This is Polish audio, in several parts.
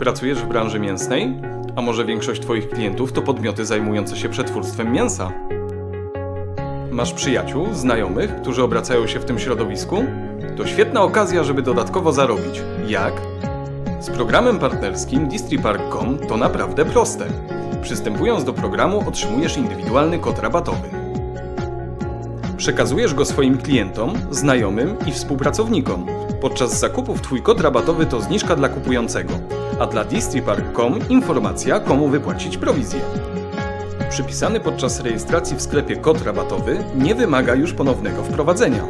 Pracujesz w branży mięsnej? A może większość Twoich klientów to podmioty zajmujące się przetwórstwem mięsa? Masz przyjaciół, znajomych, którzy obracają się w tym środowisku? To świetna okazja, żeby dodatkowo zarobić. Jak? Z programem partnerskim Distripark.com to naprawdę proste. Przystępując do programu otrzymujesz indywidualny kod rabatowy. Przekazujesz go swoim klientom, znajomym i współpracownikom. Podczas zakupów Twój kod rabatowy to zniżka dla kupującego, a dla Distripark.com informacja, komu wypłacić prowizję. Przypisany podczas rejestracji w sklepie kod rabatowy nie wymaga już ponownego wprowadzenia.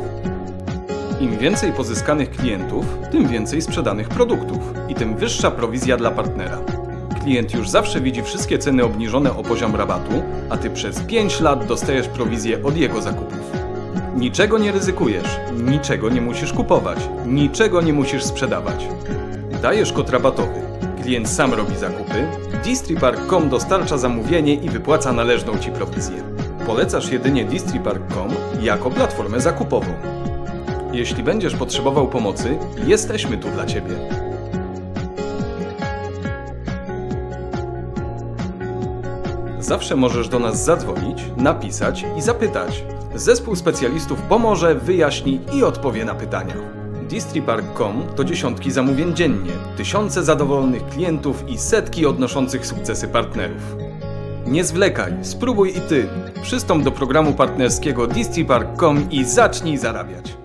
Im więcej pozyskanych klientów, tym więcej sprzedanych produktów i tym wyższa prowizja dla partnera. Klient już zawsze widzi wszystkie ceny obniżone o poziom rabatu, a ty przez 5 lat dostajesz prowizję od jego zakupów. Niczego nie ryzykujesz, niczego nie musisz kupować, niczego nie musisz sprzedawać. Dajesz kod rabatowy. Klient sam robi zakupy. Distripark.com dostarcza zamówienie i wypłaca należną ci prowizję. Polecasz jedynie Distripark.com jako platformę zakupową. Jeśli będziesz potrzebował pomocy, jesteśmy tu dla Ciebie. Zawsze możesz do nas zadzwonić, napisać i zapytać. Zespół specjalistów pomoże, wyjaśni i odpowie na pytania. Distripark.com to dziesiątki zamówień dziennie, tysiące zadowolonych klientów i setki odnoszących sukcesy partnerów. Nie zwlekaj, spróbuj i ty. Przystąp do programu partnerskiego Distripark.com i zacznij zarabiać.